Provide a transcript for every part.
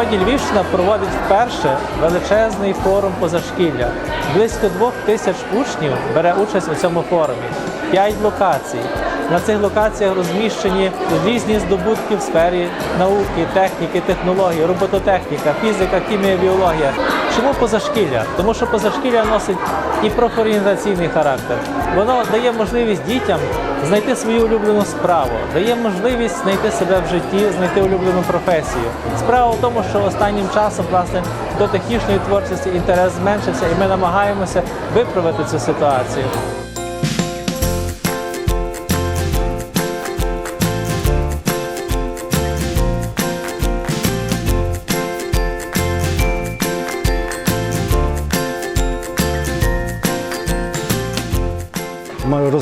Сьогодні Львівщина проводить вперше величезний форум позашкілля. Близько двох тисяч учнів бере участь у цьому форумі. П'ять локацій. На цих локаціях розміщені різні здобутки в сфері науки, техніки, технології, робототехніка, фізика, хімія, біологія. Чому позашкілля? Тому що позашкілля носить і профорієнтаційний характер. Воно дає можливість дітям знайти свою улюблену справу, дає можливість знайти себе в житті, знайти улюблену професію. Справа в тому, що останнім часом власне до технічної творчості інтерес зменшився, і ми намагаємося виправити цю ситуацію.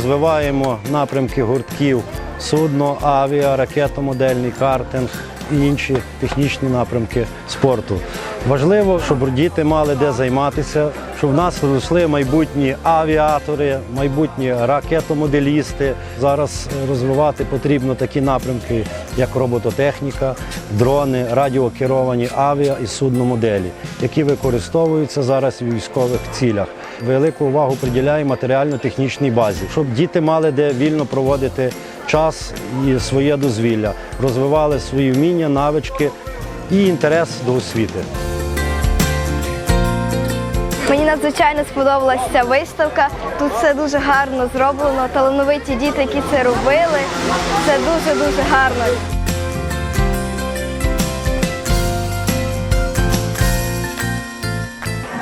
Розвиваємо напрямки гуртків судно, авіа, ракетомодельний картинг і інші технічні напрямки спорту. Важливо, щоб діти мали де займатися, щоб в нас росли майбутні авіатори, майбутні ракетомоделісти. Зараз розвивати потрібно такі напрямки, як робототехніка, дрони, радіокеровані авіа і судномоделі, які використовуються зараз у військових цілях. Велику увагу приділяє матеріально-технічній базі, щоб діти мали де вільно проводити час і своє дозвілля, розвивали свої вміння, навички і інтерес до освіти. Мені надзвичайно сподобалася ця виставка. Тут все дуже гарно зроблено. Талановиті діти, які це робили. Це дуже дуже гарно.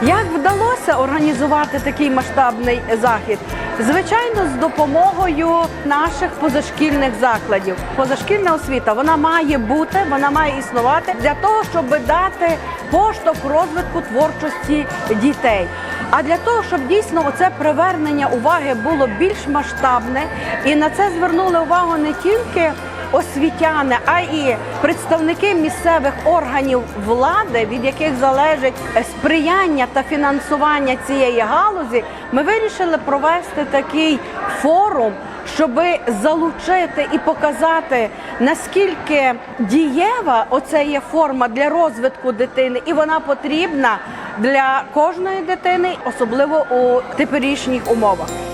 Як вдалося організувати такий масштабний захід? Звичайно, з допомогою наших позашкільних закладів. Позашкільна освіта вона має бути, вона має існувати для того, щоб дати поштовх розвитку творчості дітей. А для того, щоб дійсно оце привернення уваги було більш масштабне, і на це звернули увагу не тільки освітяни, а і представники місцевих органів влади, від яких залежить сприяння та фінансування цієї галузі, ми вирішили провести такий форум, щоб залучити і показати, наскільки дієва оце є форма для розвитку дитини, і вона потрібна для кожної дитини, особливо у теперішніх умовах.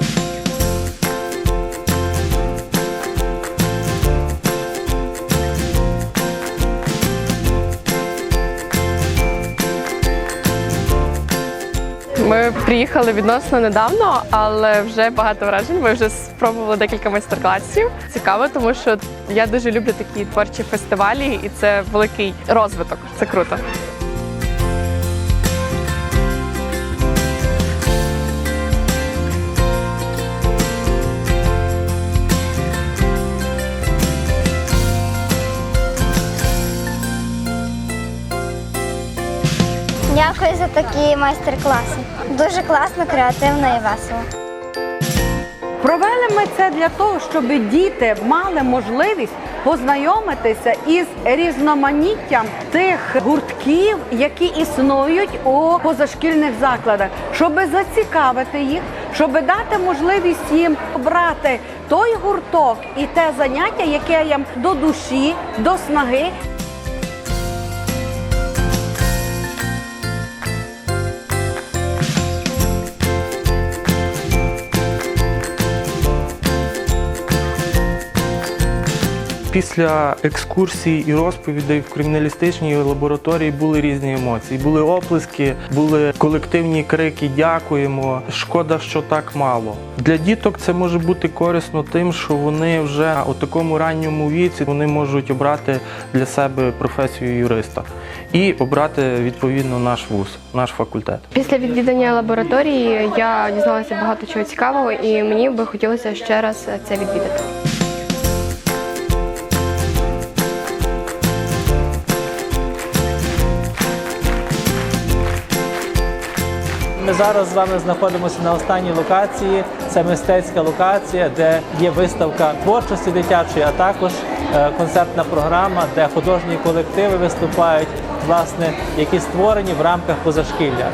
Приїхали відносно недавно, але вже багато вражень. Ми вже спробували декілька майстер-класів. Цікаво, тому що я дуже люблю такі творчі фестивалі, і це великий розвиток. Це круто. Такі майстер-класи. Дуже класно, креативно і весело. Провели ми це для того, щоб діти мали можливість познайомитися із різноманіттям тих гуртків, які існують у позашкільних закладах, щоб зацікавити їх, щоб дати можливість їм обрати той гурток і те заняття, яке їм до душі, до снаги. Після екскурсій і розповідей в криміналістичній лабораторії були різні емоції. Були оплески, були колективні крики Дякуємо. Шкода, що так мало. Для діток це може бути корисно тим, що вони вже у такому ранньому віці вони можуть обрати для себе професію юриста і обрати відповідно наш вуз, наш факультет. Після відвідання лабораторії я дізналася багато чого цікавого, і мені би хотілося ще раз це відвідати. Зараз з вами знаходимося на останній локації. Це мистецька локація, де є виставка творчості дитячої, а також е, концертна програма, де художні колективи виступають, власне, які створені в рамках позашкілля.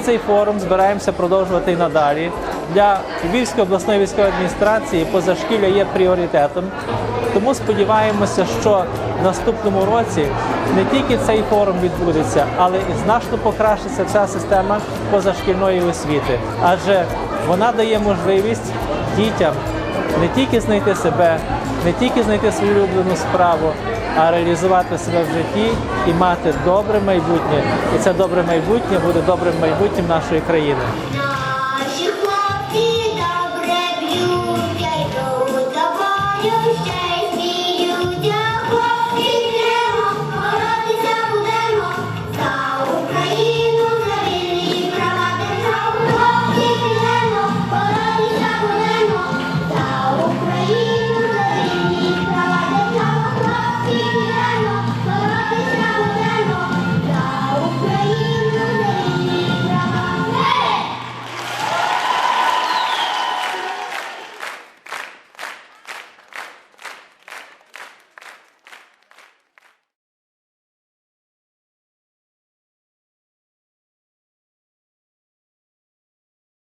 Цей форум збираємося продовжувати і надалі. Для Львівської обласної військової адміністрації позашкілля є пріоритетом. Тому сподіваємося, що в наступному році не тільки цей форум відбудеться, але і значно покращиться ця система позашкільної освіти, адже вона дає можливість дітям не тільки знайти себе, не тільки знайти свою улюблену справу, а реалізувати себе в житті і мати добре майбутнє. І це добре майбутнє буде добрим майбутнім нашої країни.